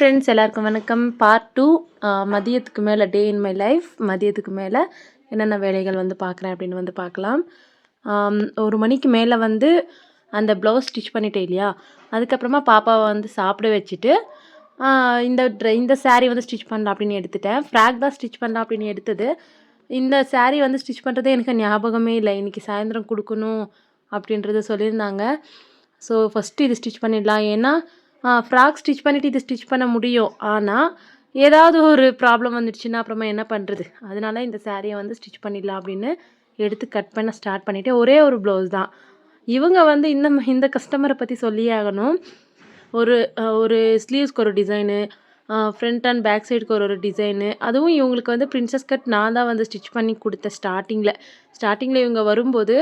Friends எல்லாருக்கும் வணக்கம். Part two மதியத்துக்கு மேலே டே இன் மை லைஃப் மதியத்துக்கு மேலே என்னென்ன வேலைகள் வந்து பார்க்குறேன் அப்படின்னு வந்து பார்க்கலாம் ஒரு மணிக்கு மேலே வந்து அந்த ப்ளவுஸ் ஸ்டிச் பண்ணிட்டேன் இல்லையா? அதுக்கப்புறமா பாப்பாவை வந்து சாப்பிட வச்சுட்டு இந்த ட்ரெ இந்த saree வந்து ஸ்டிச் பண்ணலாம் அப்படின்னு எடுத்துட்டேன். ஃப்ராக் தான் ஸ்டிச் பண்ணலாம் அப்படின்னு எடுத்தது. இந்த saree வந்து ஸ்டிச் பண்ணுறதே எனக்கு ஞாபகமே இல்லை. இன்றைக்கி சாயந்தரம் கொடுக்கணும் அப்படின்றத சொல்லியிருந்தாங்க. ஸோ ஃபஸ்ட்டு இது ஸ்டிச் பண்ணிடலாம். ஏன்னா ஃப்ராக் ஸ்டிச் பண்ணிவிட்டு இது ஸ்டிச் பண்ண முடியும். ஆனால் ஏதாவது ஒரு ப்ராப்ளம் வந்துடுச்சுன்னா அப்புறமா என்ன பண்ணுறது அதனால இந்த சாரியை வந்து ஸ்டிச் பண்ணிடலாம் அப்படின்னு எடுத்து கட் பண்ண ஸ்டார்ட் பண்ணிவிட்டு ஒரே ஒரு ப்ளவுஸ் தான். இவங்க வந்து இந்த ம- இந்த கஸ்டமரை பற்றி சொல்லியே ஆகணும். ஒரு ஒரு ஸ்லீவ்ஸ்க்கு ஒரு டிசைனு ஃப்ரண்ட் அண்ட் பேக் சைடுக்கு ஒரு ஒரு டிசைனு அதுவும் இவங்களுக்கு வந்து பிரின்சஸ் கட் நான் தான் வந்து ஸ்டிச் பண்ணி கொடுத்தேன் ஸ்டார்டிங்கில் ஸ்டார்டிங்கில் இவங்க வரும்போது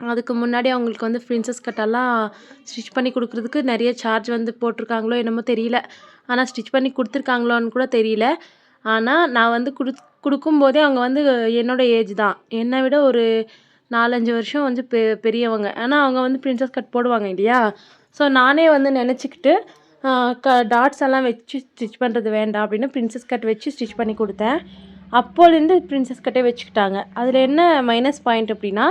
அதுக்கு முன்னாடி அவங்களுக்கு வந்து பிரின்சஸ் கட்டெல்லாம் ஸ்டிச் பண்ணி கொடுக்குறதுக்கு நிறைய சார்ஜ் வந்து போட்டிருக்காங்களோ என்னமோ தெரியல. ஆனால் ஸ்டிச் பண்ணி கொடுத்துருக்காங்களோன்னு கூட தெரியல. ஆனால் நான் வந்து கொடு கொடுக்கும்போதே அவங்க வந்து என்னோட ஏஜ் தான். என்னை விட ஒரு நாலஞ்சு வருஷம் வந்து பெ பெரியவங்க. ஆனால் அவங்க வந்து பிரின்சஸ் கட் போடுவாங்க இல்லையா? ஸோ நானே வந்து நினச்சிக்கிட்டு க டாட்ஸ் எல்லாம் வச்சு ஸ்டிச் பண்ணுறது வேண்டாம் அப்படின்னு பிரின்சஸ் கட் வச்சு ஸ்டிச் பண்ணி கொடுத்தேன். அப்போலேருந்து பிரின்சஸ் கட்டே வச்சுக்கிட்டாங்க. அதில் என்ன மைனஸ் பாயிண்ட் அப்படின்னா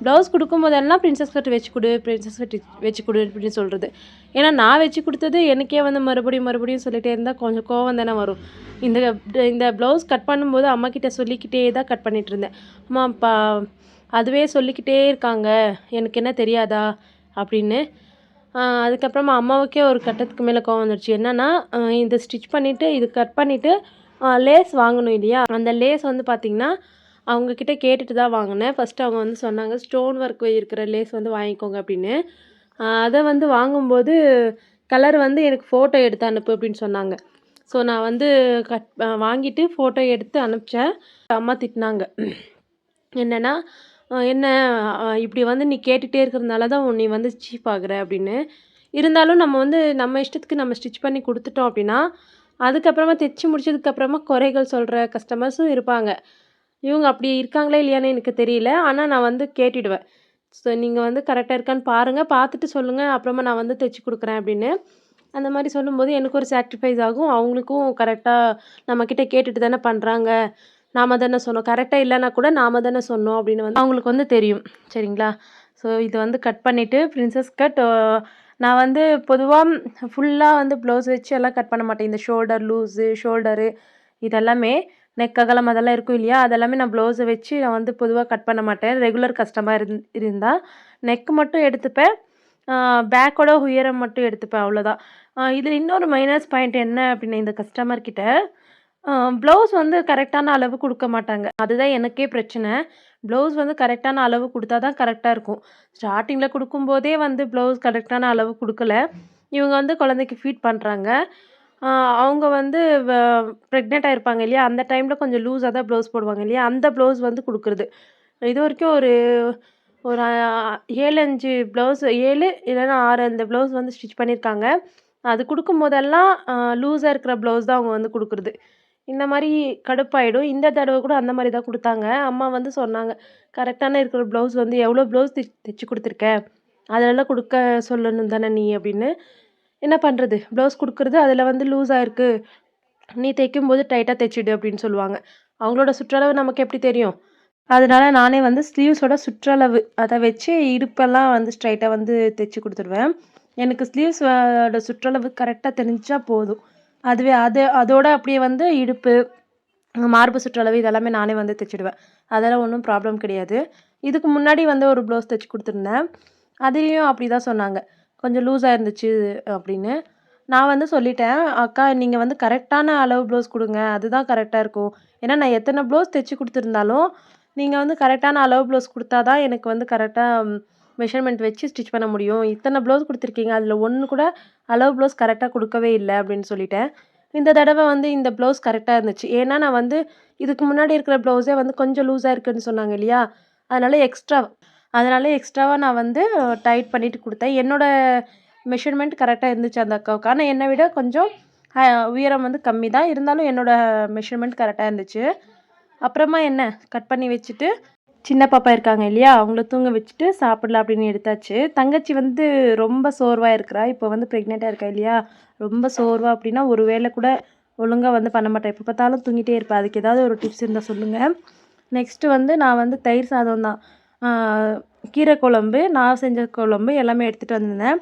ப்ளவுஸ் கொடுக்கும்போதெல்லாம் பிரின்சஸ் கட் வச்சு கொடு பிரின்சஸ் கட் வச்சு கொடு அப்படின்னு சொல்கிறது ஏன்னா நான் வச்சு கொடுத்தது எனக்கே வந்து மறுபடியும் மறுபடியும் சொல்லிகிட்டே இருந்தால் கொஞ்சம் கோவம் தானே வரும். இந்த இந்த ப்ளவுஸ் கட் பண்ணும்போது அம்மாக்கிட்ட சொல்லிக்கிட்டே தான் கட் பண்ணிகிட்டு இருந்தேன். அம்மா பா அதுவே சொல்லிக்கிட்டே இருக்காங்க. எனக்கு என்ன தெரியாதா? அப்படின்னு. அதுக்கப்புறமா அம்மாவுக்கே ஒரு கட்டத்துக்கு மேலே கோவம் வந்துடுச்சு என்னென்னா இந்த ஸ்டிச் பண்ணிவிட்டு இது கட் பண்ணிவிட்டு லேஸ் வாங்கணும் இல்லையா? அந்த லேஸ் வந்து பார்த்திங்கன்னா அவங்கக்கிட்ட கேட்டுட்டு தான் வாங்கினேன். ஃபஸ்ட்டு அவங்க வந்து சொன்னாங்க ஸ்டோன் ஒர்க் இருக்கிற லேஸ் வந்து வாங்கிக்கோங்க அப்படின்னு. அதை வந்து வாங்கும்போது கலர் வந்து எனக்கு ஃபோட்டோ எடுத்து அனுப்பு அப்படின்னு சொன்னாங்க. ஸோ நான் வந்து கட் வாங்கிட்டு ஃபோட்டோ எடுத்து அனுப்பிச்சேன். அம்மா திட்டினாங்க. என்னென்னா என்ன இப்படி வந்து நீ கேட்டுகிட்டே இருக்கிறதுனால தான் நீ வந்து சீப் ஆகுற அப்படின்னு. இருந்தாலும் நம்ம வந்து நம்ம இஷ்டத்துக்கு நம்ம ஸ்டிச் பண்ணி கொடுத்துட்டோம் அப்படின்னா அதுக்கப்புறமா தைச்சி முடிச்சதுக்கப்புறமா குறைகள் சொல்கிற கஸ்டமர்ஸும் இருப்பாங்க. இவங்க அப்படி இருக்காங்களே இல்லையான்னு எனக்கு தெரியல. ஆனால் நான் வந்து கேட்டுடுவேன். ஸோ நீங்கள் வந்து கரெக்டாக இருக்கான்னு பாருங்கள் பார்த்துட்டு சொல்லுங்கள் அப்புறமா நான் வந்து தைச்சி கொடுக்குறேன் அப்படின்னு. அந்த மாதிரி சொல்லும்போது எனக்கு ஒரு சாக்ரிஃபைஸ் ஆகும். அவங்களுக்கும் கரெக்டாக நம்மக்கிட்ட கேட்டுட்டு தானே பண்ணுறாங்க நாம தானே சொன்னோம். கரெக்டாக இல்லைன்னா கூட நாம தானே சொன்னோம் அப்படின்னு வந்து அவங்களுக்கு வந்து தெரியும். சரிங்களா? ஸோ இது வந்து கட் பண்ணிவிட்டு பிரின்சஸ் கட் நான் வந்து பொதுவாக ஃபுல்லாக வந்து ப்ளவுஸ் வச்சு எல்லாம் கட் பண்ண மாட்டேன். இந்த ஷோல்டர் லூஸு ஷோல்டரு இதெல்லாமே. நெக் அகலம் அதெல்லாம் இருக்கும் இல்லையா? அதெல்லாமே நான் ப்ளவுஸை வச்சு நான் வந்து பொதுவாக கட் பண்ண மாட்டேன். ரெகுலர் கஸ்டமர் இருந் இருந்தால் நெக் மட்டும் எடுத்துப்பேன். பேக்கோட உயரம் மட்டும் எடுத்துப்பேன் அவ்வளோதான் இதில் இன்னொரு மைனஸ் பாயிண்ட் என்ன அப்படின்னா இந்த கஸ்டமர்கிட்ட ப்ளவுஸ் வந்து கரெக்டான அளவு கொடுக்க மாட்டாங்க. அதுதான் எனக்கே பிரச்சனை. ப்ளவுஸ் வந்து கரெக்டான அளவு கொடுத்தா தான் கரெக்டாக இருக்கும் ஸ்டார்டிங்கில் கொடுக்கும்போதே வந்து ப்ளவுஸ் கரெக்டான அளவு கொடுக்கல. இவங்க வந்து குழந்தைக்கு ஃபீட் பண்ணுறாங்க அவங்க வந்து ப்ரெக்னெண்ட்டாக இருப்பாங்க இல்லையா? அந்த டைமில் கொஞ்சம் லூஸாக தான் ப்ளவுஸ் போடுவாங்க இல்லையா? அந்த ப்ளவுஸ் வந்து கொடுக்குறது. இது வரைக்கும் ஒரு ஒரு ஏழு அஞ்சு ப்ளவுஸ் ஏழு இல்லைன்னா ஆறு அந்த ப்ளவுஸ் வந்து ஸ்டிச் பண்ணியிருக்காங்க அது கொடுக்கும் போதெல்லாம் லூஸாக இருக்கிற ப்ளவுஸ் தான் அவங்க வந்து கொடுக்குறது. இந்த மாதிரி கடுப்பாயிடும். இந்த தடவை கூட அந்த மாதிரி தான் கொடுத்தாங்க. அம்மா வந்து சொன்னாங்க கரெக்டான இருக்கிற ப்ளவுஸ் வந்து எவ்வளோ ப்ளவுஸ் தைச் தைச்சி கொடுத்துருக்க? அதெல்லாம் கொடுக்க சொல்லணும் தானே நீ? அப்படின்னு. என்ன பண்ணுறது ப்ளவுஸ் கொடுக்குறது அதில் வந்து லூஸ் இருக்குது நீ தைக்கும் போது டைட்டாக தைச்சிடு அப்படின்னு சொல்லுவாங்க. அவங்களோட சுற்றளவு நமக்கு எப்படி தெரியும்? அதனால நானே வந்து ஸ்லீவ்ஸோட சுற்றளவு அதை வச்சு இடுப்பெல்லாம் வந்து ஸ்ட்ரைட்டாக வந்து தைச்சி கொடுத்துருவேன் எனக்கு ஸ்லீவ்ஸோட சுற்றளவு கரெக்டாக தெரிஞ்சால் போதும். அதுவே அது அதோட அப்படியே வந்து இடுப்பு மார்பு சுற்றளவு இதெல்லாமே நானே வந்து தைச்சிடுவேன் அதெல்லாம் ஒன்றும் ப்ராப்ளம் கிடையாது. இதுக்கு முன்னாடி வந்து ஒரு ப்ளவுஸ் தைச்சி கொடுத்துருந்தேன். அதுலேயும் அப்படி தான் சொன்னாங்க. கொஞ்சம் லூஸாக இருந்துச்சு அப்படின்னு நான் வந்து சொல்லிட்டேன் அக்கா நீங்கள் வந்து கரெக்டான அளவு ப்ளவுஸ் கொடுங்க அதுதான் கரெக்டாக இருக்கும். ஏன்னா நான் எத்தனை ப்ளவுஸ் தைச்சி கொடுத்துருந்தாலும் நீங்கள் வந்து கரெக்டான அளவு ப்ளவுஸ் கொடுத்தா தான் எனக்கு வந்து கரெக்டாக மெஷர்மெண்ட் வச்சு ஸ்டிச் பண்ண முடியும். இத்தனை ப்ளவுஸ் கொடுத்துருக்கீங்க அதில் ஒன்று கூட அளவு ப்ளவுஸ் கரெக்டாக கொடுக்கவே இல்லை அப்படின்னு சொல்லிட்டேன். இந்த தடவை வந்து இந்த ப்ளவுஸ் கரெக்டாக இருந்துச்சு. ஏன்னா நான் வந்து இதுக்கு முன்னாடி இருக்கிற ப்ளவுஸே வந்து கொஞ்சம் லூஸாக இருக்குன்னு சொன்னாங்க இல்லையா? அதனால் எக்ஸ்ட்ரா அதனால் எக்ஸ்ட்ராவாக நான் வந்து டைட் பண்ணிவிட்டு கொடுத்தேன். என்னோடய மெஷர்மெண்ட் கரெக்டாக இருந்துச்சு அந்த அக்காவுக்கு. ஆனால் என்னை விட கொஞ்சம் உயரம் வந்து கம்மி தான். இருந்தாலும் என்னோட மெஷர்மெண்ட் கரெக்டாக இருந்துச்சு. அப்புறமா என்ன? கட் பண்ணி வச்சுட்டு சின்ன பாப்பா இருக்காங்க இல்லையா? அவங்கள தூங்க வச்சுட்டு சாப்பிடலாம் அப்படின்னு எடுத்தாச்சு. தங்கச்சி வந்து ரொம்ப சோர்வாக இருக்கிறா. இப்போ வந்து ப்ரெக்னெண்ட்டாக இருக்கா இல்லையா? ரொம்ப சோர்வாக அப்படின்னா ஒரு வேளை கூட ஒழுங்காக வந்து பண்ண மாட்டேன் இப்போ பார்த்தாலும் தூங்கிட்டே இருப்பேன் அதுக்கு ஏதாவது ஒரு டிப்ஸ் இருந்தால் சொல்லுங்கள் நெக்ஸ்ட்டு வந்து நான் வந்து தயிர் சாதம் தான். கீரை குழம்பு நான் செஞ்ச குழம்பு எல்லாமே எடுத்துகிட்டு வந்திருந்தேன்.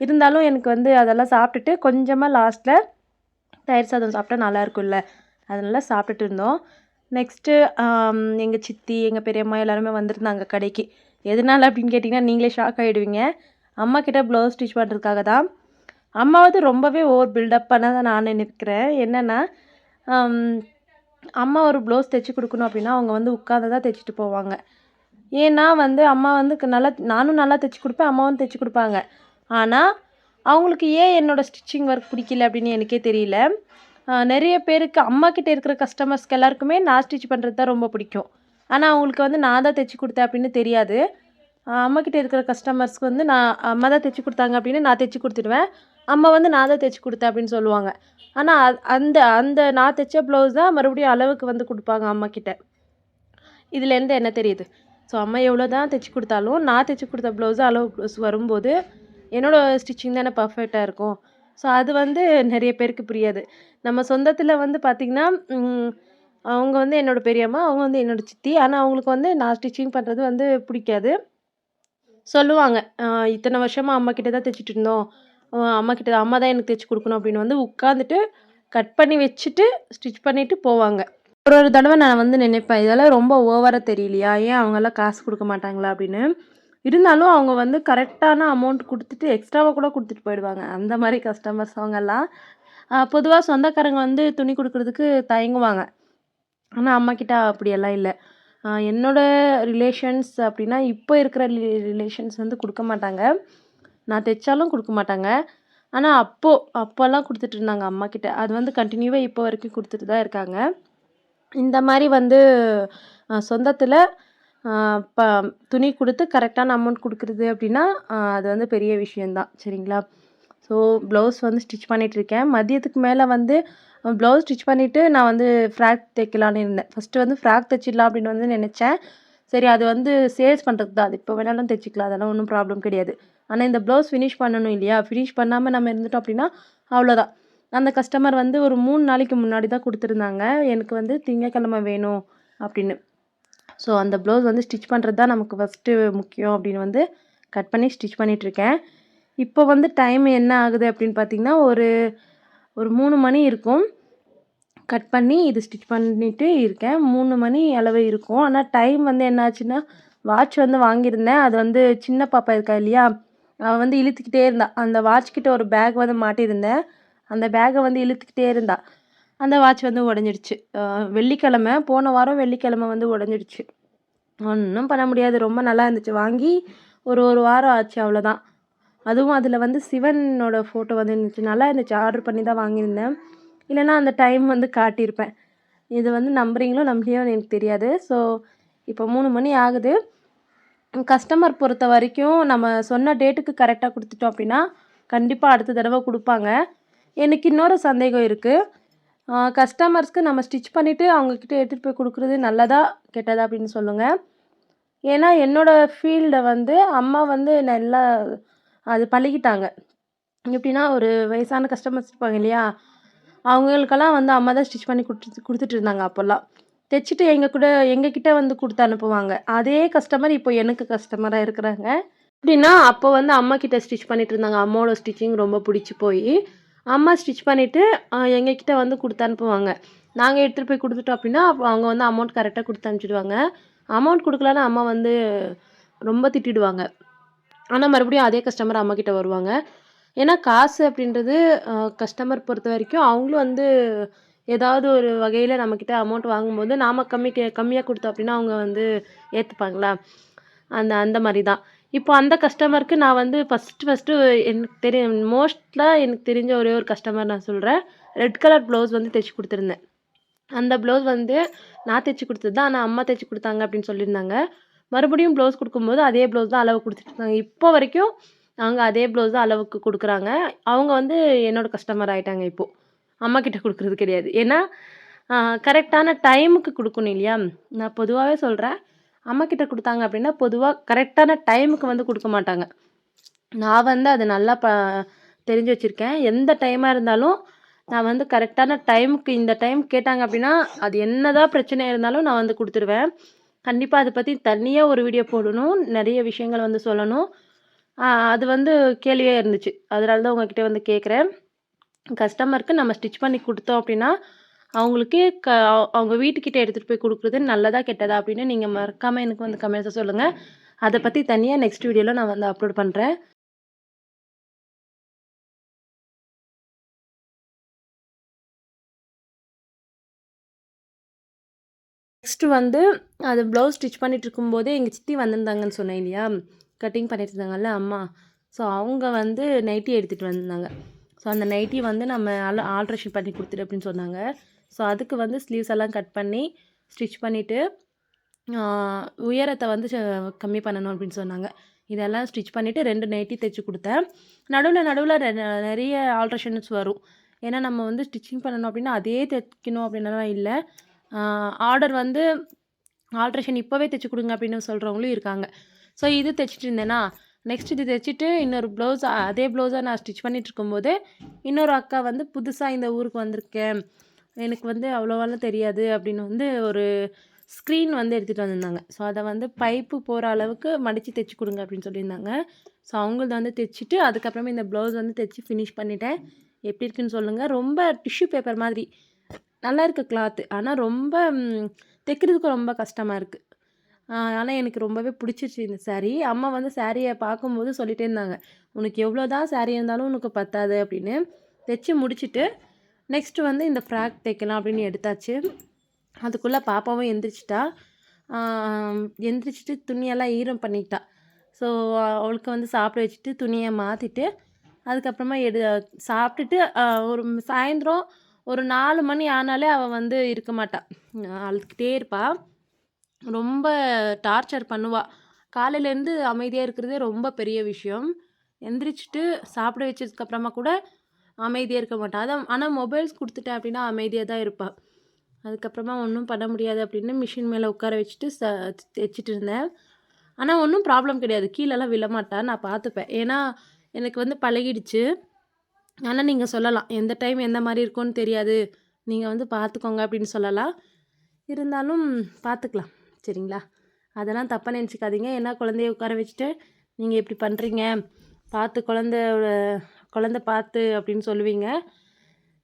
இருந்தாலும் எனக்கு வந்து அதெல்லாம் சாப்பிட்டுட்டு கொஞ்சமாக லாஸ்ட்டில் தயிர் சாதம் சாப்பிட்டா நல்லா இருக்கும்ல. அதனால சாப்பிட்டுட்டு இருந்தோம். நெக்ஸ்ட்டு எங்கள் சித்தி எங்கள் பெரியம்மா எல்லாருமே வந்திருந்தாங்க கடைக்கு. எதனால் அப்படின்னு கேட்டிங்கன்னா நீங்களே ஷாக் ஆகிடுவீங்க அம்மா கிட்ட ப்ளவுஸ் ஸ்டிச் பண்ணுறதுக்காக தான். அம்மாவது ரொம்பவே ஓவர் பில்டப் பண்ண தான் நான் நினைக்கிறேன். என்னென்னா அம்மா ஒரு ப்ளவுஸ் தைச்சி கொடுக்கணும் அப்படின்னா அவங்க வந்து உட்காந்து தான் தைச்சிட்டு போவாங்க. ஏன்னா வந்து அம்மா வந்து க- நல்லா நானும் நல்லா தைச்சி கொடுப்பேன் அம்மாவும் தைச்சி கொடுப்பாங்க. ஆனால் அவங்களுக்கு ஏன் என்னோடய ஸ்டிச்சிங் ஒர்க் பிடிக்கல அப்படின்னு எனக்கே தெரியல. நிறைய பேருக்கு அம்மா கிட்டே இருக்கிற கஸ்டமர்ஸ்க்கு எல்லாருக்குமே நான் ஸ்டிச் பண்ணுறது தான் ரொம்ப பிடிக்கும். ஆனால் அவங்களுக்கு வந்து நான் தான் தைச்சி கொடுத்தேன் அப்படின்னு தெரியாது. அம்மா கிட்டே இருக்கிற கஸ்டமர்ஸ்க்கு வந்து நான் அம்மா தான் தைச்சி கொடுத்தாங்க அப்படின்னு நான் தைச்சி கொடுத்துடுவேன். அம்மா வந்து நான் தான் தைச்சி கொடுத்தேன் அப்படின்னு சொல்லுவாங்க. ஆனால் அந்த அந்த நான் தைச்ச ப்ளவுஸ் தான் மறுபடியும் அளவுக்கு வந்து கொடுப்பாங்க அம்மா கிட்ட. இதுலேருந்து என்ன தெரியுது? ஸோ அம்மா எவ்வளோ தான் தைச்சி கொடுத்தாலும் நான் தைச்சி கொடுத்த ப்ளவுஸு அளவு ப்ளவுஸ் வரும்போது என்னோடய ஸ்டிச்சிங் தானே பர்ஃபெக்டாக இருக்கும். ஸோ அது வந்து நிறைய பேருக்கு புரியாது. நம்ம சொந்தத்தில் வந்து பார்த்திங்கன்னா அவங்க வந்து என்னோடய பெரியம்மா அவங்க வந்து என்னோடய சித்தி. ஆனால் அவங்களுக்கு வந்து நான் ஸ்டிச்சிங் பண்ணுறது வந்து பிடிக்காது. சொல்லுவாங்க இத்தனை வருஷமாக அம்மா கிட்ட தான் தைச்சிட்டு இருந்தோம். ஆஹ் அம்மா கிட்ட அம்மா தான் எனக்கு தைச்சி கொடுக்கணும். அப்படின்னு வந்து உட்காந்துட்டு கட் பண்ணி வச்சுட்டு ஸ்டிச் பண்ணிவிட்டு போவாங்க. ஒரு ஒரு தடவை நான் வந்து நினைப்பேன் இதெல்லாம் ரொம்ப ஓவராக தெரியலையா? ஏன் அவங்கெல்லாம் காசு கொடுக்க மாட்டாங்களா? அப்படின்னு. இருந்தாலும் அவங்க வந்து கரெக்டான அமௌண்ட் கொடுத்துட்டு எக்ஸ்ட்ராவாக கூட கொடுத்துட்டு போயிடுவாங்க. அந்த மாதிரி கஸ்டமர்ஸ் அவங்கெல்லாம் பொதுவாக சொந்தக்காரங்க வந்து துணி கொடுக்கறதுக்கு தயங்குவாங்க. ஆனால் அம்மாக்கிட்ட அப்படியெல்லாம் இல்லை. என்னோடய ரிலேஷன்ஸ் அப்படின்னா இப்போ இருக்கிற ரிலேஷன்ஸ் வந்து கொடுக்க மாட்டாங்க. நான் தைச்சாலும் கொடுக்க மாட்டாங்க. ஆனால் அப்போது அப்போல்லாம் கொடுத்துட்டு இருந்தாங்க அம்மாக்கிட்ட அது வந்து கண்டினியூவாக இப்போ வரைக்கும் கொடுத்துட்டு தான் இருக்காங்க. இந்த மாதிரி வந்து சொந்தத்தில் ப துணி கொடுத்து கரெக்டான அமௌண்ட் கொடுக்குறது அப்படின்னா அது வந்து பெரிய விஷயந்தான் சரிங்களா? ஸோ ப்ளவுஸ் வந்து ஸ்டிச் பண்ணிகிட்ருக்கேன் மதியத்துக்கு மேலே வந்து ப்ளவுஸ் ஸ்டிச் பண்ணிவிட்டு நான் வந்து ஃப்ராக் தைக்கலான்னு இருந்தேன். ஃபஸ்ட்டு வந்து ஃப்ராக் தைச்சிடலாம் அப்படின்னு வந்து நினச்சேன். சரி அது வந்து சேல்ஸ் பண்ணுறது தான் அது இப்போ வேணாலும் தைச்சிக்கலாம். அதெல்லாம் ஒன்றும் ப்ராப்ளம் கிடையாது. ஆனால் இந்த ப்ளவுஸ் ஃபினிஷ் பண்ணணும் இல்லையா? ஃபினிஷ் பண்ணாமல் நம்ம இருந்துட்டோம் அப்படின்னா அவ்வளோதான் அந்த கஸ்டமர் வந்து ஒரு மூணு நாளைக்கு முன்னாடி தான் கொடுத்துருந்தாங்க. எனக்கு வந்து திங்கக்கிழமை வேணும் அப்படின்னு. ஸோ அந்த ப்ளவுஸ் வந்து ஸ்டிச் பண்ணுறது தான் நமக்கு ஃபஸ்ட்டு முக்கியம் அப்படின்னு வந்து கட் பண்ணி ஸ்டிச் பண்ணிகிட்ருக்கேன் இப்போ வந்து டைம் என்ன ஆகுது அப்படின்னு பார்த்தீங்கன்னா ஒரு ஒரு மூணு மணி இருக்கும். கட் பண்ணி இது ஸ்டிச் பண்ணிட்டு இருக்கேன். மூணு மணி அளவு இருக்கும். ஆனால் டைம் வந்து என்னாச்சுன்னா வாட்ச் வந்து வாங்கியிருந்தேன். அது வந்து சின்ன பாப்பா இருக்கா இல்லையா? அவள் வந்து இழுத்துக்கிட்டே இருந்தா. அந்த வாட்ச் கிட்ட ஒரு பேக் வந்து மாட்டியிருந்தேன். அந்த பேகை வந்து இழுத்துக்கிட்டே இருந்தா. அந்த வாட்ச் வந்து உடஞ்சிடுச்சு. வெள்ளிக்கிழமை போன வாரம் வெள்ளிக்கிழமை வந்து உடஞ்சிடுச்சு. ஒன்றும் பண்ண முடியாது. ரொம்ப நல்லா இருந்துச்சு. வாங்கி ஒரு ஒரு வாரம் ஆச்சு அவ்வளோதான் அதுவும் அதில் வந்து சிவனோட ஃபோட்டோ வந்து இருந்துச்சு. நல்லா இருந்துச்சு. ஆர்டர் பண்ணி தான் வாங்கியிருந்தேன். இல்லைன்னா அந்த டைம் வந்து காட்டியிருப்பேன். இது வந்து நம்புறீங்களோ நம்பலையோ எனக்கு தெரியாது. ஸோ இப்போ மூணு மணி ஆகுது. கஸ்டமர் பொறுத்த வரைக்கும் நம்ம சொன்ன டேட்டுக்கு கரெக்டாக கொடுத்துட்டோம் அப்படின்னா கண்டிப்பாக அடுத்த தடவை கொடுப்பாங்க. எனக்கு இன்னொரு சந்தேகம் இருக்குது கஸ்டமர்ஸ்க்கு நம்ம ஸ்டிச் பண்ணிவிட்டு அவங்கக்கிட்ட எடுத்துகிட்டு போய் கொடுக்குறது நல்லதா கெட்டதா அப்படின்னு சொல்லுங்கள் ஏன்னா என்னோடய ஃபீல்டை வந்து அம்மா வந்து நல்லா அது பழகிட்டாங்க. எப்படின்னா ஒரு வயசான கஸ்டமர்ஸ் இருப்பாங்க இல்லையா? அவங்களுக்கெல்லாம் வந்து அம்மா தான் ஸ்டிச் பண்ணி கொடுத்து கொடுத்துட்டு இருந்தாங்க அப்போல்லாம். தைச்சிட்டு எங்கள் கூட எங்கள் கிட்டே வந்து கொடுத்து அனுப்புவாங்க. அதே கஸ்டமர் இப்போ எனக்கு கஸ்டமராக இருக்கிறாங்க. எப்படின்னா அப்போ வந்து அம்மா கிட்ட ஸ்டிச் பண்ணிட்டு இருந்தாங்க. அம்மாவோட ஸ்டிச்சிங் ரொம்ப பிடிச்சி போய். அம்மா ஸ்டிச் பண்ணிவிட்டு எங்ககிட்ட வந்து கொடுத்து அனுப்புவாங்க. நாங்கள் எடுத்துகிட்டு போய் கொடுத்துட்டோம் அப்படின்னா அவங்க வந்து அமௌண்ட் கரெக்டாக கொடுத்து அனுப்பிச்சிடுவாங்க. அமௌண்ட் கொடுக்கலன்னா அம்மா வந்து ரொம்ப திட்டிடுவாங்க. ஆனால் மறுபடியும் அதே கஸ்டமர் அம்மாக்கிட்ட வருவாங்க. ஏன்னா காசு அப்படின்றது கஸ்டமர் பொறுத்த வரைக்கும் அவங்களும் வந்து ஏதாவது ஒரு வகையில் நம்மக்கிட்ட அமௌண்ட் வாங்கும்போது நாம் கம்மி கம்மியாக கொடுத்தோம் அப்படின்னா அவங்க வந்து ஏற்றுப்பாங்களா அந்த அந்த மாதிரி தான் இப்போ அந்த கஸ்டமருக்கு நான் வந்து ஃபஸ்ட்டு ஃபஸ்ட்டு எனக்கு தெரியும் மோஸ்ட்டாக எனக்கு தெரிஞ்ச ஒரே ஒரு கஸ்டமர் நான் சொல்கிறேன் ரெட் கலர் ப்ளவுஸ் வந்து தைச்சி கொடுத்துருந்தேன். அந்த ப்ளவுஸ் வந்து நான் தைச்சி கொடுத்தது தான். ஆனால் அம்மா தைச்சி கொடுத்தாங்க அப்படின்னு சொல்லியிருந்தாங்க. மறுபடியும் ப்ளவுஸ் கொடுக்கும்போது அதே ப்ளவுஸ் தான் அளவு கொடுத்துருந்தாங்க இப்போ வரைக்கும் அவங்க அதே ப்ளவுஸ் தான் அளவுக்கு கொடுக்குறாங்க. அவங்க வந்து என்னோடய கஸ்டமர் ஆகிட்டாங்க இப்போது அம்மா கிட்ட கொடுக்குறது கிடையாது. ஏன்னா கரெக்டான டைமுக்கு கொடுக்கணும் இல்லையா? நான் பொதுவாகவே சொல்கிறேன் அம்மாக்கிட்ட கொடுத்தாங்க அப்படின்னா பொதுவாக கரெக்டான டைமுக்கு வந்து கொடுக்க மாட்டாங்க. நான் வந்து அது நல்லா ப தெரிஞ்சு வச்சுருக்கேன். எந்த டைமாக இருந்தாலும் நான் வந்து கரெக்டான டைமுக்கு இந்த டைம் கேட்டாங்க அப்படின்னா அது என்னதான் பிரச்சனையாக இருந்தாலும் நான் வந்து கொடுத்துருவேன். கண்டிப்பாக அதை பற்றி தனியாக ஒரு வீடியோ போடணும் நிறைய விஷயங்கள் வந்து சொல்லணும். அது வந்து கேள்வியாக இருந்துச்சு. அதனால தான் உங்ககிட்ட வந்து கேட்குறேன் கஸ்டமருக்கு நம்ம ஸ்டிச் பண்ணி கொடுத்தோம் அப்படின்னா அவங்களுக்கு க அவங்க வீட்டுக்கிட்ட எடுத்துகிட்டு போய் கொடுக்குறது நல்லதா கெட்டதா அப்படின்னு நீங்கள் மறக்காமல் எனக்கு வந்து கமெண்ட்ஸை சொல்லுங்கள் அதை பற்றி தனியாக நெக்ஸ்ட் வீடியோவில் நான் வந்து அப்லோட் பண்ணுறேன் நெக்ஸ்ட்டு வந்து அது ப்ளவுஸ் ஸ்டிச் பண்ணிட்டு இருக்கும்போதே எங்கள் சித்தி வந்திருந்தாங்கன்னு சொன்னேன் இல்லையா? கட்டிங் பண்ணிட்டு இருந்தாங்கல்ல அம்மா. ஸோ அவங்க வந்து நைட்டி எடுத்துகிட்டு வந்திருந்தாங்க. ஸோ அந்த நைட்டி வந்து நம்ம ஆல் ஆல்ட்ரேஷன் பண்ணி கொடுத்துரு அப்படின்னு சொன்னாங்க. ஸோ அதுக்கு வந்து ஸ்லீவ்ஸ் எல்லாம் கட் பண்ணி ஸ்டிச் பண்ணிவிட்டு உயரத்தை வந்து ச- கம்மி பண்ணணும் அப்படின்னு சொன்னாங்க. இதெல்லாம் ஸ்டிச் பண்ணிவிட்டு ரெண்டு நைட்டி தைச்சி கொடுத்தேன். நடுவில் நடுவில் நிறைய ஆல்ட்ரேஷன்ஸ் வரும். ஏன்னா நம்ம வந்து ஸ்டிச்சிங் பண்ணணும் அப்படின்னா அதே தைக்கணும் அப்படின்னலாம் இல்லை. ஆர்டர் வந்து ஆல்ட்ரேஷன் இப்போவே தைச்சி கொடுங்க அப்படின்னு சொல்கிறவங்களும் இருக்காங்க. ஸோ இது தைச்சிட்டு இருந்தேன்னா நெக்ஸ்ட் இது தைச்சிட்டு இன்னொரு ப்ளவுஸ் அதே ப்ளவுஸை நான் ஸ்டிச் பண்ணிகிட்டு இருக்கும்போது இன்னொரு அக்கா வந்து புதுசாக இந்த ஊருக்கு வந்திருக்கேன். எனக்கு வந்து அவ்வளோவெல்லாம் தெரியாது அப்படின்னு வந்து ஒரு ஸ்க்ரீன் வந்து எடுத்துகிட்டு வந்திருந்தாங்க. ஸோ அதை வந்து பைப்பு போகிற அளவுக்கு மடித்து தைச்சி கொடுங்க அப்படின்னு சொல்லியிருந்தாங்க. ஸோ அவங்களது வந்து தைச்சிட்டு அதுக்கப்புறமே இந்த ப்ளவுஸ் வந்து தைச்சி ஃபினிஷ் பண்ணிட்டேன். எப்படி இருக்குன்னு சொல்லுங்கள் ரொம்ப டிஷ்யூ பேப்பர் மாதிரி. நல்லா இருக்கு கிளாத்து ஆனால் ரொம்ப தைக்கிறதுக்கும் தைக்கிறதுக்கு ரொம்ப கஷ்டமாக இருக்குது ஆனால் எனக்கு ரொம்பவே பிடிச்சிருச்சு இந்த saree. அம்மா வந்து சாரியை பார்க்கும்போது சொல்லிகிட்டே இருந்தாங்க. உனக்கு எவ்வளோ தான் saree இருந்தாலும் உனக்கு பத்தாது அப்படின்னு. தைச்சி முடிச்சுட்டு நெக்ஸ்ட்டு வந்து இந்த ஃப்ராக் தைக்கலாம் அப்படின்னு எடுத்தாச்சு. அதுக்குள்ளே பாப்பாவும் எந்திரிச்சிட்டா. எந்திரிச்சிட்டு துணியெல்லாம் ஈரம் பண்ணிக்கிட்டா ஸோ அவளுக்கு வந்து சாப்பிட வச்சுட்டு துணியை மாற்றிட்டு அதுக்கப்புறமா எடு சாப்பிட்டுட்டு ஒரு சாயந்தரம் ஒரு நாலு மணி ஆனாலே அவள் வந்து இருக்க மாட்டாள் அழுதுகிட்டே இருப்பாள் ரொம்ப டார்ச்சர் பண்ணுவாள் காலையிலேருந்து அமைதியாக இருக்கிறதே ரொம்ப பெரிய விஷயம். எந்திரிச்சிட்டு சாப்பிட வச்சதுக்கப்புறமா கூட அமைதியாக இருக்க மாட்டாள் அதான் ஆனால் மொபைல்ஸ் கொடுத்துட்டேன் அப்படின்னா அமைதியாக தான் இருப்பாள் அதுக்கப்புறமா ஒன்றும் பண்ண முடியாது அப்படின்னு மிஷின் மேலே உட்கார வச்சுட்டு ச தைச்சிட்டு இருந்தேன். ஆனால் ஒன்றும் ப்ராப்ளம் கிடையாது. கீழெல்லாம் விழமாட்டா. நான் பார்த்துப்பேன். ஏன்னா எனக்கு வந்து பழகிடுச்சு. ஆனால் நீங்கள் சொல்லலாம். எந்த டைம் எந்த மாதிரி இருக்கும்னு தெரியாது. நீங்கள் வந்து பார்த்துக்கோங்க அப்படின்னு சொல்லலாம். இருந்தாலும் பார்த்துக்கலாம். சரிங்களா? அதெல்லாம் தப்பாக நினச்சிக்காதீங்க. ஏன்னா குழந்தைய உட்கார வச்சுட்டு நீங்கள் இப்படி பண்ணுறீங்க பார்த்து குழந்தையோட குழந்த பார்த்து அப்படின்னு சொல்லுவீங்க.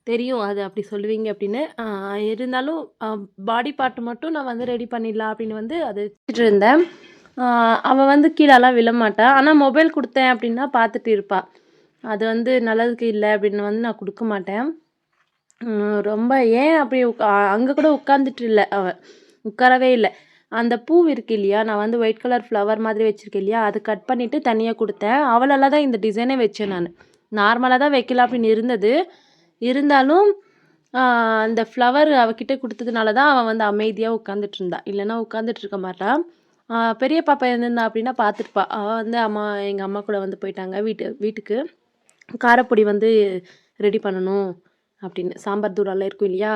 தெரியும் அது அப்படி சொல்லுவீங்க அப்படின்னு. இருந்தாலும் பாடி பார்ட் மட்டும் நான் வந்து ரெடி பண்ணிடலாம் அப்படின்னு வந்து அது வச்சுட்டு இருந்தேன். அவள் வந்து கீழெல்லாம் விழமாட்டா ஆனால் மொபைல் கொடுத்தேன் அப்படின்னா பார்த்துட்டு இருப்பாள் அது வந்து நல்லதுக்கு இல்லை அப்படின்னு வந்து நான் கொடுக்க மாட்டேன். ரொம்ப ஏன் அப்படி அங்கே கூட உட்காந்துட்டு இல்லை அவள் உட்காரவே இல்லை. அந்த பூ இருக்கு இல்லையா? நான் வந்து ஒயிட் கலர் ஃப்ளவர் மாதிரி வச்சுருக்கேன் இல்லையா? அது கட் பண்ணிவிட்டு தனியாக கொடுத்தேன். அவளால் தான் இந்த டிசைனே வச்சேன் நான். நார்மலாக தான் வைக்கலாம் அப்படின்னு இருந்தது. இருந்தாலும் அந்த ஃப்ளவர் அவகிட்ட கொடுத்ததுனால தான் அவன் வந்து அமைதியாக உட்காந்துட்டு இருந்தா. இல்லைன்னா உட்காந்துட்டு இருக்க மாட்டான் பெரிய பாப்பா இருந்திருந்தா அப்படின்னா பார்த்துருப்பா. அவள் வந்து அம்மா எங்கள் அம்மா கூட வந்து போயிட்டாங்க வீட்டு வீட்டுக்கு. காரப்பொடி வந்து ரெடி பண்ணணும் அப்படின்னு. சாம்பார் தூளெல்லாம் இருக்கும் இல்லையா?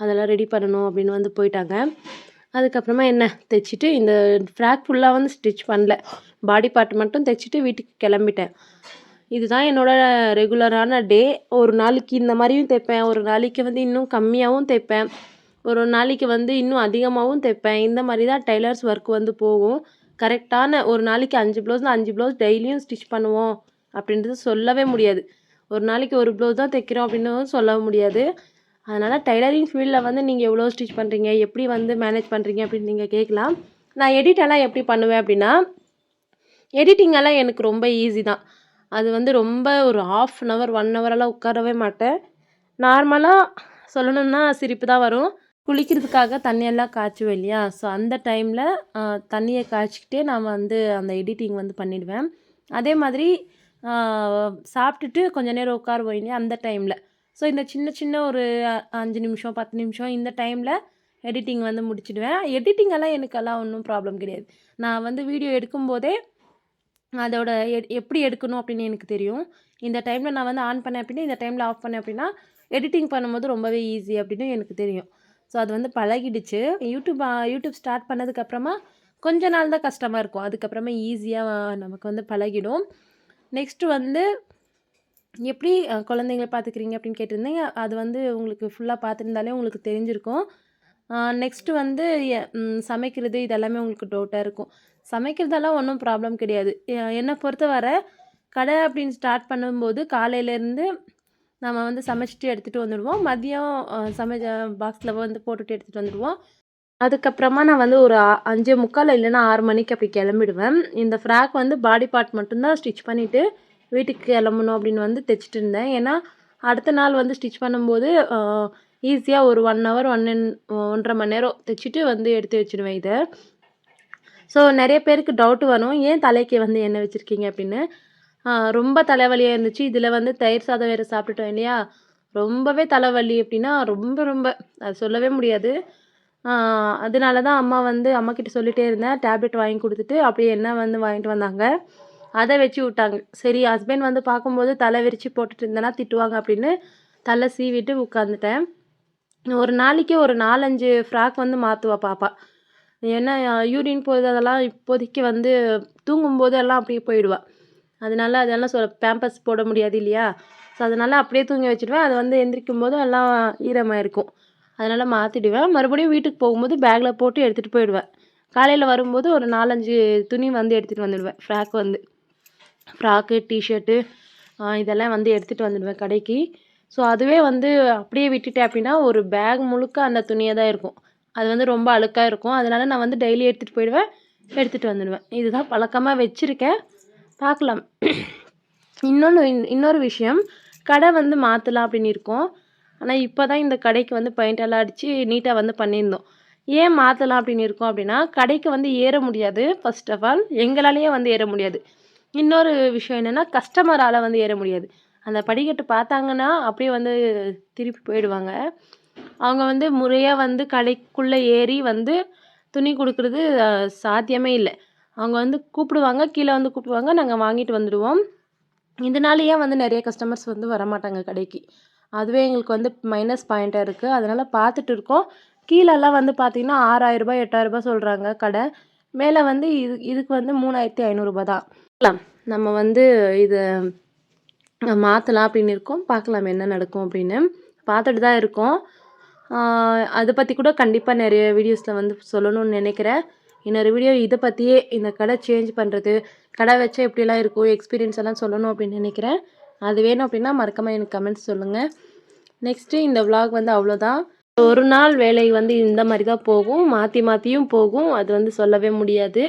அதெல்லாம் ரெடி பண்ணணும் அப்படின்னு வந்து போயிட்டாங்க. அதுக்கப்புறமா என்ன? தைச்சிட்டு இந்த ஃப்ராக் ஃபுல்லாக வந்து ஸ்டிச் பண்ணல. பாடி பார்ட் மட்டும் தைச்சிட்டு வீட்டுக்கு கிளம்பிட்டேன். இதுதான் என்னோட ரெகுலரான டே ஒரு நாளைக்கு இந்த மாதிரியும் தைப்பேன். ஒரு நாளைக்கு வந்து இன்னும் கம்மியாகவும் தைப்பேன். ஒரு நாளைக்கு வந்து இன்னும் அதிகமாகவும் தைப்பேன். இந்த மாதிரி தான் டெய்லர்ஸ் ஒர்க் வந்து போகும். கரெக்டான ஒரு நாளைக்கு அஞ்சு ப்ளவுஸ்னால் அஞ்சு ப்ளவுஸ் டெய்லியும் ஸ்டிச் பண்ணுவோம். அப்படின்றது சொல்லவே முடியாது. ஒரு நாளைக்கு ஒரு ப்ளவுஸ் தான் தைக்கிறோம் அப்படின்னு சொல்ல முடியாது. அதனால் டைலரிங் ஃபீல்டில் வந்து நீங்கள் எவ்வளோ ஸ்டிச் பண்ணுறீங்க எப்படி வந்து மேனேஜ் பண்ணுறீங்க அப்படின்னு நீங்கள் கேட்கலாம். நான் எடிட் எல்லாம் எப்படி பண்ணுவேன் அப்படின்னா எடிட்டிங் எல்லாம் எனக்கு ரொம்ப ஈஸி தான். அது வந்து ரொம்ப ஒரு ஆஃப் அன் ஹவர் ஒன் ஹவரெல்லாம் உட்காரவே மாட்டேன். நார்மலாக சொல்லணும்னா சிரிப்பு தான் வரும். குளிக்கிறதுக்காக தண்ணியெல்லாம் காய்ச்சுவேன் இல்லையா? ஸோ அந்த டைமில் தண்ணியை காய்ச்சிக்கிட்டே நான் வந்து அந்த எடிட்டிங் வந்து பண்ணிடுவேன். அதே மாதிரி சாப்பிட்டுட்டு கொஞ்ச நேரம் உட்காருவோம் இல்லையா? அந்த டைமில் ஸோ இந்த சின்ன சின்ன ஒரு அஞ்சு நிமிஷம் பத்து நிமிஷம் இந்த டைமில் எடிட்டிங் வந்து முடிச்சிடுவேன். எடிட்டிங் எல்லாம் எனக்கெல்லாம் ஒன்றும் ப்ராப்ளம் கிடையாது. நான் வந்து வீடியோ எடுக்கும்போதே அதோட எ- எப்படி எடுக்கணும் அப்படின்னு எனக்கு தெரியும். இந்த டைமில் நான் வந்து ஆன் பண்ணேன் அப்படின்னா இந்த டைமில் ஆஃப் பண்ணேன் அப்படின்னா எடிட்டிங் பண்ணும்போது ரொம்பவே ஈஸி அப்படின்னு எனக்கு தெரியும். ஸோ அது வந்து பழகிடுச்சு. யூடியூப் யூடியூப் ஸ்டார்ட் பண்ணதுக்கப்புறமா கொஞ்ச நாள் தான் கஷ்டமாக இருக்கும். அதுக்கப்புறமா ஈஸியாக நமக்கு வந்து பழகிடும். நெக்ஸ்ட்டு வந்து எப்படி குழந்தைங்களை குழந்தைங்கள பார்த்துக்கிறீங்க அப்படின்னு கேட்டிருந்தீங்க. அது வந்து உங்களுக்கு ஃபுல்லாக பார்த்துருந்தாலே உங்களுக்கு தெரிஞ்சிருக்கும். நெக்ஸ்ட்டு வந்து சமைக்கிறது இதெல்லாமே உங்களுக்கு டவுட்டாக இருக்கும். சமைக்கிறதெல்லாம் ஒன்றும் ப்ராப்ளம் கிடையாது. என்னை பொறுத்தவரை கடை அப்படின்னு ஸ்டார்ட் பண்ணும்போது காலையிலேருந்து நம்ம வந்து சமைச்சிட்டு எடுத்துகிட்டு வந்துடுவோம். மதியம் சமைச்ச பாக்ஸில் வந்து போட்டுட்டு எடுத்துகிட்டு வந்துடுவோம். அதுக்கப்புறமா நான் வந்து ஒரு அஞ்சு அஞ்சே முக்கால் இல்லைன்னா ஆறு மணிக்கு அப்படி கிளம்பிடுவேன். இந்த ஃப்ராக் வந்து பாடி பார்ட் மட்டும்தான் ஸ்டிச் பண்ணிவிட்டு வீட்டுக்கு கிளம்பணும் அப்படின்னு வந்து தைச்சிட்டு இருந்தேன். ஏன்னா அடுத்த நாள் வந்து ஸ்டிச் பண்ணும்போது ஈஸியாக ஒரு ஒன் ஹவர் ஒன் ஒன்றரை மணி நேரம் தைச்சிட்டு வந்து எடுத்து வச்சிடுவேன் இதை. ஸோ நிறைய பேருக்கு டவுட் வரும். ஏன் தலைக்கு வந்து எண்ணெய் வச்சுருக்கீங்க அப்படின்னு? ரொம்ப தலைவலியாக இருந்துச்சு. இதில் வந்து தயிர் சாதம் வேறு சாப்பிட்டுட்டோம் இல்லையா? ரொம்பவே தலைவலி அப்படின்னா ரொம்ப ரொம்ப அது சொல்லவே முடியாது. அதனால தான் அம்மா வந்து அம்மா சொல்லிகிட்டே இருந்தேன். டேப்லெட் வாங்கி கொடுத்துட்டு அப்படியே என்ன வந்து வாங்கிட்டு வந்தாங்க. அதை வச்சு விட்டாங்க. சரி ஹஸ்பண்ட் வந்து பார்க்கும்போது தலை விரித்து போட்டுட்டு இருந்தேன்னா திட்டுவாங்க அப்படின்னு தலை சீவிட்டு உட்காந்துட்டேன் ஒரு நாளைக்கு ஒரு நாலஞ்சு ஃப்ராக் வந்து மாற்றுவா பாப்பா. ஏன்னா யூரின் போகுது அதெல்லாம் இப்போதைக்கு வந்து தூங்கும்போது எல்லாம் அப்படியே போயிடுவா. அதனால அதெல்லாம் சொல் பேம்பர்ஸ் போட முடியாது இல்லையா? ஸோ அதனால் அப்படியே தூங்கி வச்சிடுவேன். அது வந்து எந்திரிக்கும் போது எல்லாம் ஈரமாக இருக்கும் அதனால் மாற்றிடுவேன் மறுபடியும் வீட்டுக்கு போகும்போது பேக்கில் போட்டு எடுத்துகிட்டு போயிடுவேன். காலையில் வரும்போது ஒரு நாலஞ்சு துணி வந்து எடுத்துகிட்டு வந்துடுவேன். ஃப்ராக் வந்து. ஃப்ராக்கு டிஷர்ட்டு இதெல்லாம் வந்து எடுத்துகிட்டு வந்துடுவேன் கடைக்கு. ஸோ அதுவே வந்து அப்படியே விட்டுட்டேன் அப்படின்னா ஒரு பேக் முழுக்க அந்த துணியாக தான் இருக்கும். அது வந்து ரொம்ப அழுக்காக இருக்கும். அதனால நான் வந்து டெய்லி எடுத்துகிட்டு போயிடுவேன். எடுத்துகிட்டு வந்துடுவேன். இதுதான் பழக்கமாக வச்சுருக்கேன். பார்க்கலாம் இன்னொன்று இன்னொரு விஷயம். கடை வந்து மாற்றலாம் அப்படின்னு இருக்கோம். ஆனால் இப்போ தான் இந்த கடைக்கு வந்து பெயிண்ட் எல்லாம் அடித்து நீட்டாக வந்து பண்ணியிருந்தோம். ஏன் மாற்றலாம் அப்படின்னு இருக்கோம் அப்படின்னா கடைக்கு வந்து ஏற முடியாது ஃபர்ஸ்ட் ஆஃப் ஆல் எங்களாலேயே வந்து ஏற முடியாது. இன்னொரு விஷயம் என்னென்னா கஸ்டமரால் வந்து ஏற முடியாது. அந்த படிக்கட்டு பார்த்தாங்கன்னா அப்படியே வந்து திருப்பி போயிடுவாங்க. அவங்க வந்து முறையாக வந்து கடைக்குள்ளே ஏறி வந்து துணி கொடுக்குறது சாத்தியமே இல்லை. அவங்க வந்து கூப்பிடுவாங்க கீழே வந்து கூப்பிடுவாங்க நாங்கள் வாங்கிட்டு வந்துடுவோம். இதனாலேயே வந்து நிறைய கஸ்டமர்ஸ் வந்து வரமாட்டாங்க கடைக்கு. அதுவே எங்களுக்கு வந்து மைனஸ் பாயிண்ட்டாக இருக்குது அதனால் பார்த்துட்டு இருக்கோம். கீழெல்லாம் வந்து பார்த்திங்கன்னா ஆறாயிரரூபா எட்டாயிரரூபா சொல்கிறாங்க கடை. மேலே வந்து இது இதுக்கு வந்து மூணாயிரத்தி ஐநூறுரூபா தான். நம்ம வந்து இது மாற்றலாம் அப்படின்னு இருக்கோம். பார்க்கலாம் என்ன நடக்கும் அப்படின்னு. பார்த்துட்டு தான் இருக்கோம். அதை பற்றி கூட கண்டிப்பாக நிறைய வீடியோஸில் வந்து சொல்லணும்னு நினைக்கிறேன். இன்னொரு வீடியோ இதை பற்றியே இந்த கடை சேஞ்ச் பண்ணுறது கடை வச்சா எப்படிலாம் இருக்கும் எக்ஸ்பீரியன்ஸ் எல்லாம் சொல்லணும் அப்படின்னு நினைக்கிறேன். அது வேணும் அப்படின்னா மறக்காமல் எனக்கு கமெண்ட்ஸ் சொல்லுங்கள் நெக்ஸ்ட்டு இந்த vlog வந்து அவ்வளோதான். ஒரு நாள் வேலை வந்து இந்த மாதிரி தான் போகும். மாற்றி மாற்றியும் போகும். அது வந்து சொல்லவே முடியாது.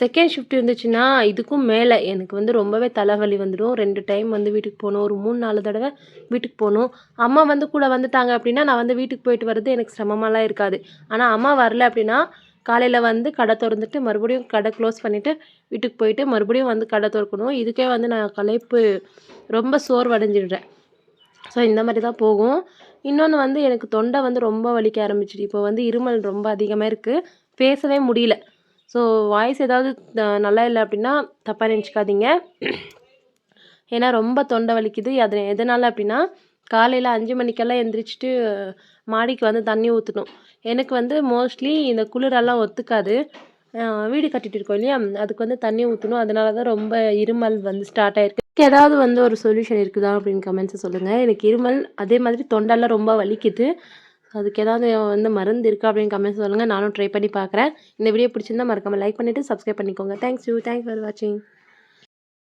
செகண்ட் ஷிஃப்ட் இருந்துச்சுன்னா இதுக்கும் மேலே எனக்கு வந்து ரொம்பவே தலைவலி வந்துடும். ரெண்டு டைம் வந்து வீட்டுக்கு போகணும் ஒரு மூணு நாலு தடவை வீட்டுக்கு போகணும் அம்மா வந்து கூட வந்துட்டாங்க அப்படின்னா நான் வந்து வீட்டுக்கு போயிட்டு வர்றது எனக்கு சிரமமாலாம் இருக்காது. ஆனால் அம்மா வரல அப்படின்னா காலையில் வந்து கடை திறந்துட்டு மறுபடியும் கடை க்ளோஸ் பண்ணிவிட்டு வீட்டுக்கு போயிட்டு மறுபடியும் வந்து கடை திறக்கணும். இதுக்கே வந்து நான் களைப்பு ரொம்ப சோர்வடைஞ்சிடுறேன். ஸோ இந்த மாதிரி தான் போகும். இன்னொன்று வந்து எனக்கு தொண்டை வந்து ரொம்ப வலிக்க ஆரம்பிச்சிடு இப்போ வந்து இருமல் ரொம்ப அதிகமாக இருக்குது பேசவே முடியல. ஸோ வாய்ஸ் ஏதாவது நல்லா இல்லை அப்படின்னா தப்பாக நினச்சிக்காதீங்க. ஏன்னா ரொம்ப தொண்டை வலிக்குது. அது எதனால் அப்படின்னா காலையில் அஞ்சு மணிக்கெல்லாம் எந்திரிச்சிட்டு மாடிக்கு வந்து தண்ணி ஊற்றணும் எனக்கு வந்து மோஸ்ட்லி இந்த குளிரெல்லாம் ஒத்துக்காது. வீடு கட்டிட்டு இருக்கோம் இல்லையா? அதுக்கு வந்து தண்ணி ஊற்றணும் அதனால தான் ரொம்ப இருமல் வந்து ஸ்டார்ட் ஆயிருக்கு. ஏதாவது வந்து ஒரு சொல்யூஷன் இருக்குதா அப்படின்னு கமெண்ட்ஸை சொல்லுங்கள் எனக்கு இருமல் அதே மாதிரி தொண்டெல்லாம் ரொம்ப வலிக்குது. அதுக்கு ஏதாவது வந்து மருந்து இருக்கா அப்படின்னு கமெண்ட் சொல்லுங்கள் நானும் ட்ரை பண்ணி பார்க்குறேன். இந்த வீடியோ பிடிச்சிருந்தா மறக்காமல் லைக் பண்ணிவிட்டு சப்ஸ்கிரைப் பண்ணிக்கோங்க. தேங்க்ஸ் யூ தேங்க்ஸ் ஃபார் வாட்சிங்